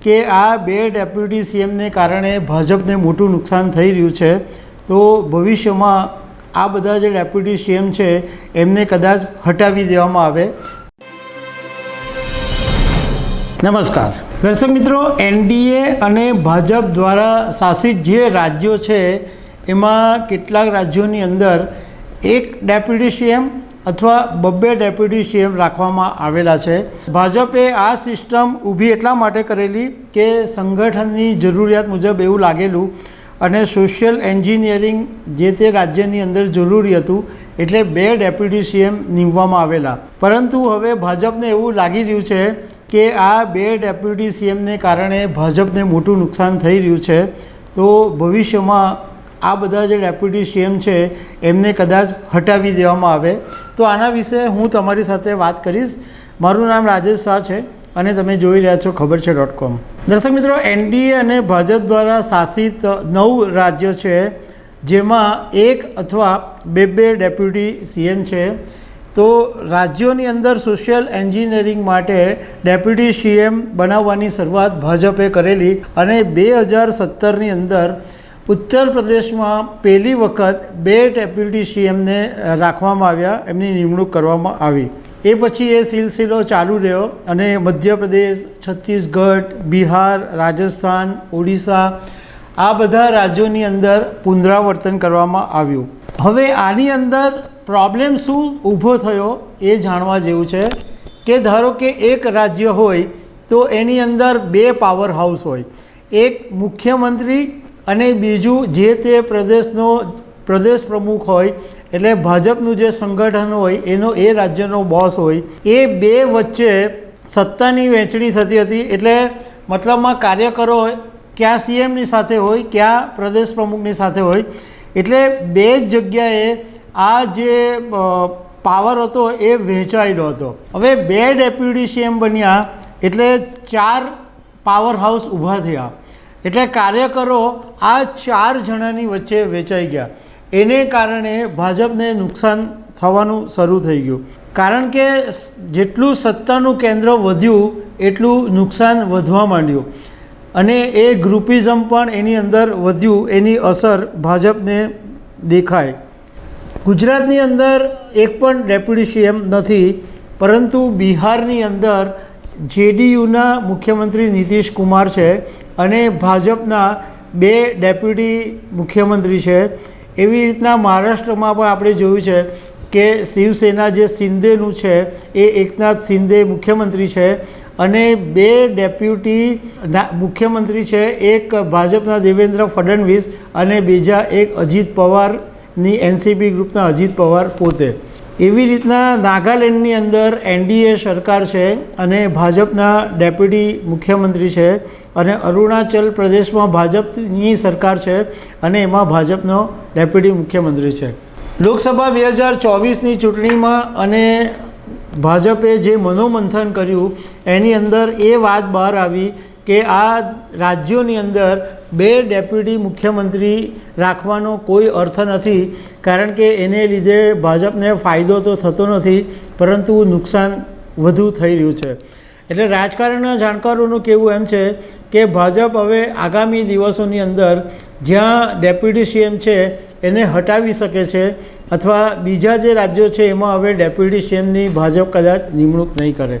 કે આ બે ડેપ્યુટી સીએમને કારણે ભાજપને મોટું નુકસાન થઈ રહ્યું છે તો ભવિષ્યમાં આ બધા જે ડેપ્યુટી સીએમ છે એમને કદાચ હટાવી દેવામાં આવે. નમસ્કાર. દર્શક મિત્રો એનડીએ અને ભાજપ દ્વારા શાસિત જે રાજ્યો છે એમાં કેટલાક રાજ્યોની અંદર એક ડેપ્યુટી સીએમ અથવા બબ્બે ડેપ્યુટી સીએમ રાખવામાં આવેલા છે. ભાજપે આ સિસ્ટમ ઊભી એટલા માટે કરેલી કે સંગઠનની જરૂરિયાત મુજબ એવું લાગેલું અને સોશિયલ એન્જિનિયરિંગ જે તે રાજ્યની અંદર જરૂરી હતું એટલે બે ડેપ્યુટી સીએમ નીમવામાં આવેલા. પરંતુ હવે ભાજપને એવું લાગી રહ્યું છે કે આ બે ડેપ્યુટી સીએમને કારણે ભાજપને મોટું નુકસાન થઈ રહ્યું છે. તો ભવિષ્યમાં આ બધા જે ડેપ્યુટી સીએમ છે, એમને કદાચ હટાવી દેવામાં આવે. તો આના વિશે હું તમારી સાથે વાત કરીશ. મારું નામ રાજેશ શાહ છે અને તમે જોઈ રહ્યા છો ખબર છે ડોટ કોમ. દર્શક મિત્રો, એનડીએ અને ભાજપ દ્વારા શાસિત નવ રાજ્ય છે, જેમાં એક અથવા બે બે ડેપ્યુટી સીએમ છે. તો રાજ્યોની અંદર સોશિયલ એન્જિનિયરિંગ માટે ડેપ્યુટી સીએમ બનાવવાની શરૂઆત ભાજપે કરેલી અને બે હજાર સત્તરની અંદર ઉત્તર પ્રદેશમાં પહેલી વખત બે ડેપ્યુટી સીએમને રાખવામાં આવ્યા, એમની નિમણૂક કરવામાં આવી. એ પછી એ સિલસિલો ચાલુ રહ્યો અને મધ્યપ્રદેશ, છત્તીસગઢ, બિહાર, રાજસ્થાન, ઓડિશા, આ બધા રાજ્યોની અંદર પુનરાવર્તન કરવામાં આવ્યું. હવે આની અંદર પ્રોબ્લેમ શું ઊભો થયો એ જાણવા જેવું છે કે ધારો કે એક રાજ્ય હોય તો એની અંદર બે પાવર હાઉસ હોય. એક મુખ્યમંત્રી અને બીજું જે તે પ્રદેશનો, પ્રદેશ પ્રમુખ હોય, એટલે ભાજપનું જે સંગઠન હોય, એનો એ રાજ્યનો બોસ હોય, એ બે વચ્ચે સત્તાની વહેંચણી થતી હતી. એટલે મતલબમાં કાર્યકરો ક્યાં સીએમની સાથે હોય, ક્યાં પ્રદેશ પ્રમુખની સાથે હોય, એટલે બે જ જગ્યાએ આ જે પાવર હતો એ વહેંચાયેલો હતો. હવે બે ડેપ્યુટી સીએમ બન્યા, એટલે ચાર પાવર હાઉસ ઊભા થયા. એટલે કાર્યકરો આ ચાર જણાની વચ્ચે વેચાઈ ગયા. એને કારણે ભાજપને નુકસાન થવાનું શરૂ થઈ ગયું. કારણ કે જેટલું સત્તાનું કેન્દ્ર વધ્યું, એટલું નુકસાન વધવા માંડ્યું. અને એ ગ્રુપિઝમ પણ એની અંદર વધ્યું, એની અસર ભાજપને દેખાય. ગુજરાતની અંદર એક પણ ડેપ્યુટી સીએમ નથી, પરંતુ બિહારની અંદર જેડીયુના મુખ્યમંત્રી નીતિશ કુમાર છે. અને ભાજપના બે ડેપ્યુટી મુખ્યમંત્રી છે. એવી રીતના મહારાષ્ટ્રમાં પણ આપણે જોયું છે કે શિવસેના જે શિંદેનું છે એ એકનાથ શિંદે મુખ્યમંત્રી છે અને બે ડેપ્યુટી મુખ્યમંત્રી છે, એક ભાજપના દેવેન્દ્ર ફડણવીસ અને બીજા એક અજીત પવારની એનસીપી ગ્રુપના અજીત પવાર પોતે. એવી રીતના નાગાલેન્ડની અંદર એનડીએ સરકાર છે અને ભાજપના ડેપ્યુટી મુખ્યમંત્રી છે અને અરુણાચલ પ્રદેશમાં ભાજપની સરકાર છે અને એમાં ભાજપનો ડેપ્યુટી મુખ્યમંત્રી છે. લોકસભા બે હજાર ચોવીસની ચૂંટણીમાં અને ભાજપે જે મનોમંથન કર્યું, એની અંદર એ વાત બહાર આવી કે આ રાજ્યોની અંદર બે ડેપ્યુટી મુખ્યમંત્રી રાખવાનો કોઈ અર્થ નથી, કારણ કે એને લીધે ભાજપને ફાયદો તો થતો નથી, પરંતુ નુકસાન વધુ થઈ રહ્યું છે. એટલે રાજકારણના જાણકારોનું કહેવું એમ છે કે ભાજપ હવે આગામી દિવસોની અંદર જ્યાં ડેપ્યુટી સીએમ છે, એને હટાવી શકે છે, અથવા બીજા જે રાજ્યો છે, એમાં હવે ડેપ્યુટી સીએમની ભાજપ કદાચ નિમણૂક નહીં કરે.